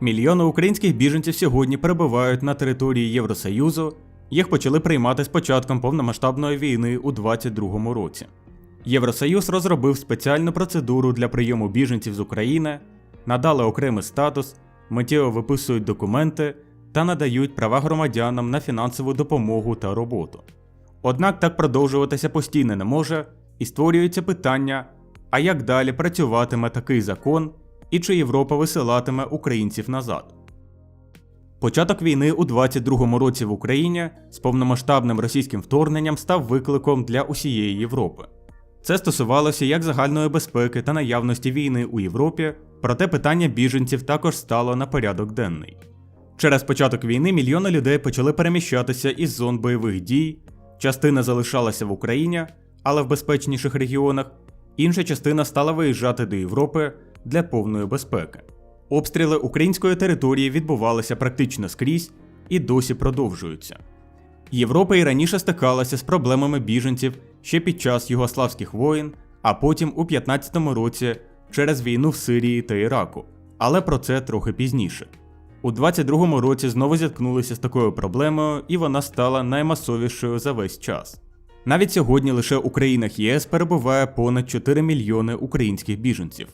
Мільйони українських біженців сьогодні перебувають на території Євросоюзу. Їх почали приймати з початком повномасштабної війни у 2022 році. Євросоюз розробив спеціальну процедуру для прийому біженців з України, надали окремий статус, миттєво виписують документи та надають права громадянам на фінансову допомогу та роботу. Однак так продовжуватися постійно не може, і створюється питання: а як далі працюватиме такий закон і чи Європа висилатиме українців назад? Початок війни у 22-му році в Україні з повномасштабним російським вторгненням став викликом для усієї Європи. Це стосувалося як загальної безпеки та наявності війни у Європі, проте питання біженців також стало на порядок денний. Через початок війни мільйони людей почали переміщатися із зон бойових дій, частина залишалася в Україні, але в безпечніших регіонах, інша частина стала виїжджати до Європи для повної безпеки. Обстріли української території відбувалися практично скрізь і досі продовжуються. Європа і раніше стикалася з проблемами біженців ще під час югославських воєн, а потім у 15-му році через війну в Сирії та Іраку. Але про це трохи пізніше. У 22-му році знову зіткнулися з такою проблемою, і вона стала наймасовішою за весь час. Навіть сьогодні лише у країнах ЄС перебуває понад 4 мільйони українських біженців.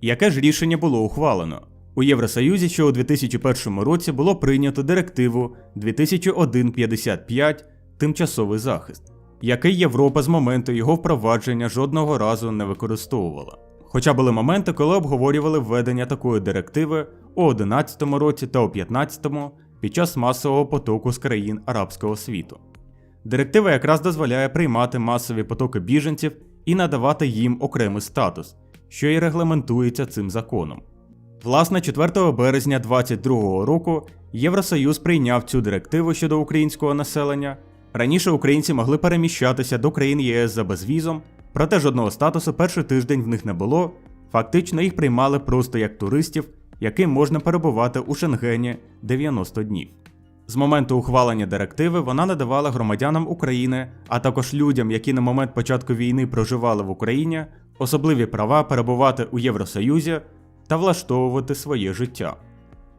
Яке ж рішення було ухвалено? У Євросоюзі ще у 2001 році було прийнято директиву 2001-55 тимчасовий захист, який Європа з моменту його впровадження жодного разу не використовувала. Хоча були моменти, коли обговорювали введення такої директиви у 2011 році та у 2015 під час масового потоку з країн арабського світу. Директива якраз дозволяє приймати масові потоки біженців і надавати їм окремий статус, що і регламентується цим законом. Власне, 4 березня 2022 року Євросоюз прийняв цю директиву щодо українського населення. Раніше українці могли переміщатися до країн ЄС за безвізом, проте жодного статусу перший тиждень в них не було. Фактично їх приймали просто як туристів, яким можна перебувати у Шенгені 90 днів. З моменту ухвалення директиви вона надавала громадянам України, а також людям, які на момент початку війни проживали в Україні, особливі права перебувати у Євросоюзі та влаштовувати своє життя.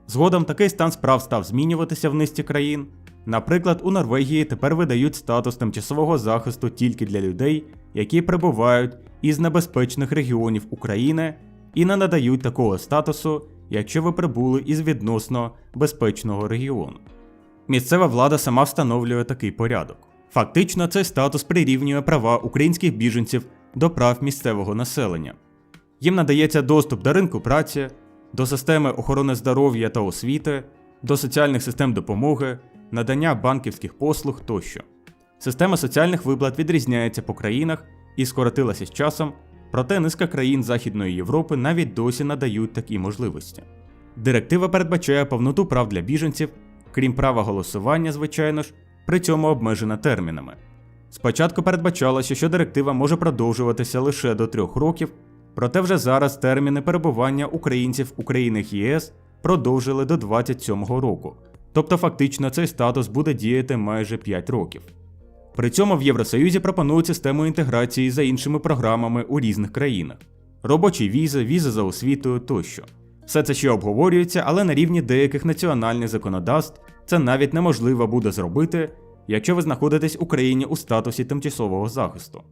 Згодом такий стан справ став змінюватися в низці країн. Наприклад, у Норвегії тепер видають статус тимчасового захисту тільки для людей, які прибувають із небезпечних регіонів України і не надають такого статусу, якщо ви прибули із відносно безпечного регіону. Місцева влада сама встановлює такий порядок. Фактично, цей статус прирівнює права українських біженців до прав місцевого населення. Їм надається доступ до ринку праці, до системи охорони здоров'я та освіти, до соціальних систем допомоги, надання банківських послуг тощо. Система соціальних виплат відрізняється по країнах і скоротилася з часом, проте низка країн Західної Європи навіть досі надають такі можливості. Директива передбачає повноту прав для біженців, крім права голосування, звичайно ж, при цьому обмежена термінами. Спочатку передбачалося, що директива може продовжуватися лише до трьох років, проте вже зараз терміни перебування українців у країнах ЄС продовжили до 27-го року, тобто фактично цей статус буде діяти майже 5 років. При цьому в Євросоюзі пропонують систему інтеграції за іншими програмами у різних країнах: робочі візи, візи за освітою тощо. Все це ще обговорюється, але на рівні деяких національних законодавств це навіть неможливо буде зробити, якщо ви знаходитесь у країні у статусі тимчасового захисту.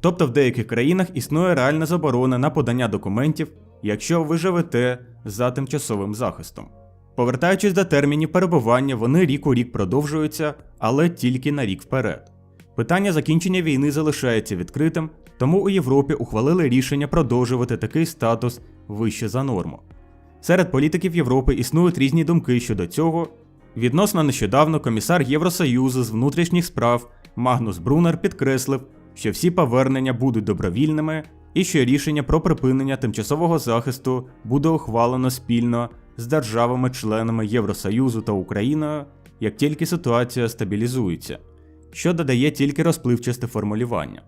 Тобто в деяких країнах існує реальна заборона на подання документів, якщо ви живете за тимчасовим захистом. Повертаючись до термінів перебування, вони рік у рік продовжуються, але тільки на рік вперед. Питання закінчення війни залишається відкритим, тому у Європі ухвалили рішення продовжувати такий статус вище за норму. Серед політиків Європи існують різні думки щодо цього. Відносно нещодавно комісар Євросоюзу з внутрішніх справ Магнус Брунер підкреслив, що всі повернення будуть добровільними і що рішення про припинення тимчасового захисту буде ухвалено спільно з державами-членами Євросоюзу та Україною, як тільки ситуація стабілізується, що додає тільки розпливчасте формулювання.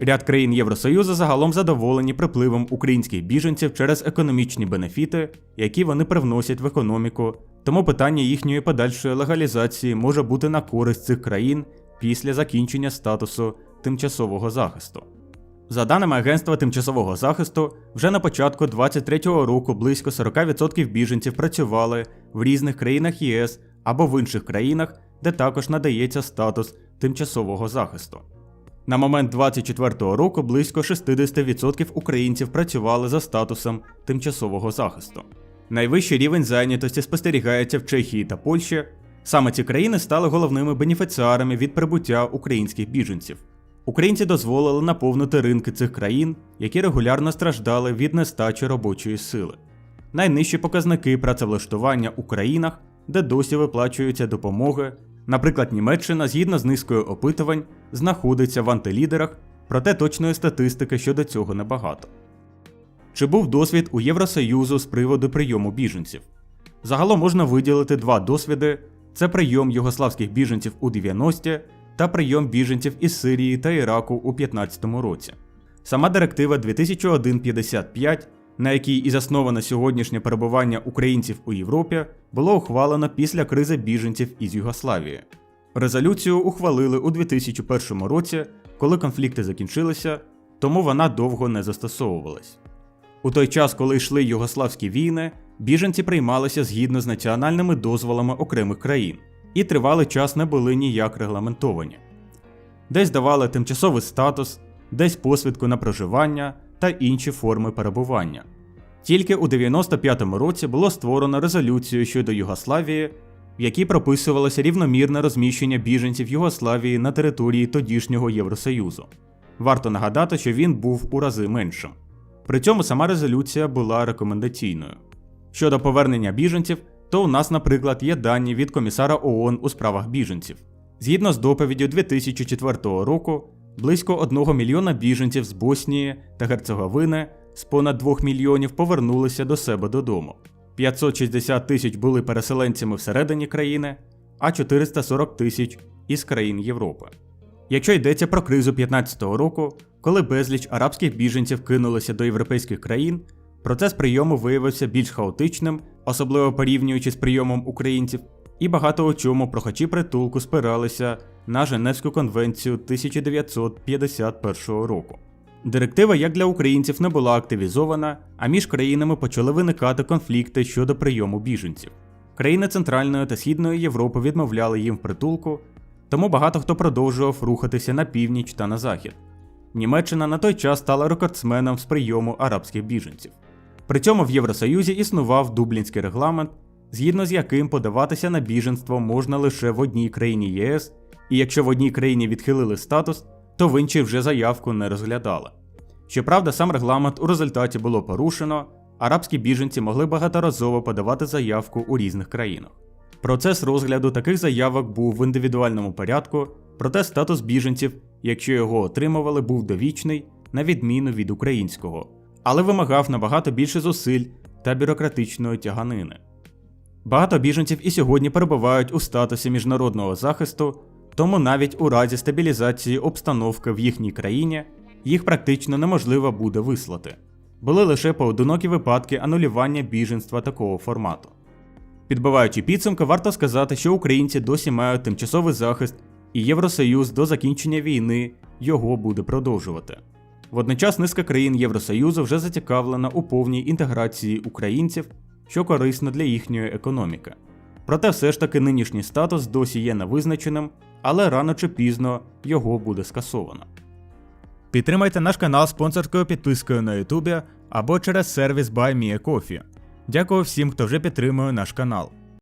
Ряд країн Євросоюзу загалом задоволені припливом українських біженців через економічні бенефіти, які вони привносять в економіку, тому питання їхньої подальшої легалізації може бути на користь цих країн після закінчення статусу тимчасового захисту. За даними Агентства тимчасового захисту, вже на початку 23-го року близько 40% біженців працювали в різних країнах ЄС або в інших країнах, де також надається статус тимчасового захисту. На момент 24-го року близько 60% українців працювали за статусом тимчасового захисту. Найвищий рівень зайнятості спостерігається в Чехії та Польщі. Саме ці країни стали головними бенефіціарами від прибуття українських біженців. Українці дозволили наповнити ринки цих країн, які регулярно страждали від нестачі робочої сили. Найнижчі показники працевлаштування у країнах, де досі виплачуються допомоги. Наприклад, Німеччина, згідно з низкою опитувань, знаходиться в антилідерах, проте точної статистики щодо цього небагато. Чи був досвід у Євросоюзу з приводу прийому біженців? Загалом можна виділити два досвіди: це прийом югославських біженців у 90-ті та прийом біженців із Сирії та Іраку у 15 році. Сама директива 2001-55, на якій і засноване сьогоднішнє перебування українців у Європі, було ухвалено після кризи біженців із Югославії. Резолюцію ухвалили у 2001 році, коли конфлікти закінчилися, тому вона довго не застосовувалась. У той час, коли йшли югославські війни, біженці приймалися згідно з національними дозволами окремих країн і тривалий час не були ніяк регламентовані. Десь давали тимчасовий статус, десь посвідку на проживання та інші форми перебування. Тільки у 95-му році було створено резолюцію щодо Югославії, в якій прописувалося рівномірне розміщення біженців Югославії на території тодішнього Євросоюзу. Варто нагадати, що він був у рази меншим. При цьому сама резолюція була рекомендаційною. Щодо повернення біженців, то у нас, наприклад, є дані від комісара ООН у справах біженців. Згідно з доповіддю 2004 року, близько 1 мільйона біженців з Боснії та Герцеговини з понад 2 мільйонів повернулися до себе додому. 560 тисяч були переселенцями всередині країни, а 440 тисяч із країн Європи. Якщо йдеться про кризу 2015 року, коли безліч арабських біженців кинулися до європейських країн, процес прийому виявився більш хаотичним, особливо порівнюючи з прийомом українців, і багато у чому прохачі притулку спиралися на Женевську конвенцію 1951 року. Директива як для українців не була активізована, а між країнами почали виникати конфлікти щодо прийому біженців. Країни Центральної та Східної Європи відмовляли їм в притулку, тому багато хто продовжував рухатися на північ та на захід. Німеччина на той час стала рекордсменом з прийому арабських біженців. При цьому в Євросоюзі існував дублінський регламент, згідно з яким подаватися на біженство можна лише в одній країні ЄС, і якщо в одній країні відхилили статус, то в іншій вже заявку не розглядали. Щоправда, сам регламент у результаті було порушено, арабські біженці могли багаторазово подавати заявку у різних країнах. Процес розгляду таких заявок був в індивідуальному порядку, проте статус біженців, якщо його отримували, був довічний, на відміну від українського, але вимагав набагато більше зусиль та бюрократичної тяганини. Багато біженців і сьогодні перебувають у статусі міжнародного захисту, тому навіть у разі стабілізації обстановки в їхній країні їх практично неможливо буде вислати. Були лише поодинокі випадки анулювання біженства такого формату. Підбиваючи підсумки, варто сказати, що українці досі мають тимчасовий захист, і Євросоюз до закінчення війни його буде продовжувати. Водночас низка країн Євросоюзу вже зацікавлена у повній інтеграції українців, що корисно для їхньої економіки. Проте все ж таки нинішній статус досі є невизначеним, але рано чи пізно його буде скасовано. Підтримайте наш канал спонсорською підпискою на YouTube або через сервіс BuyMeACoffee. Дякую всім, хто вже підтримує наш канал.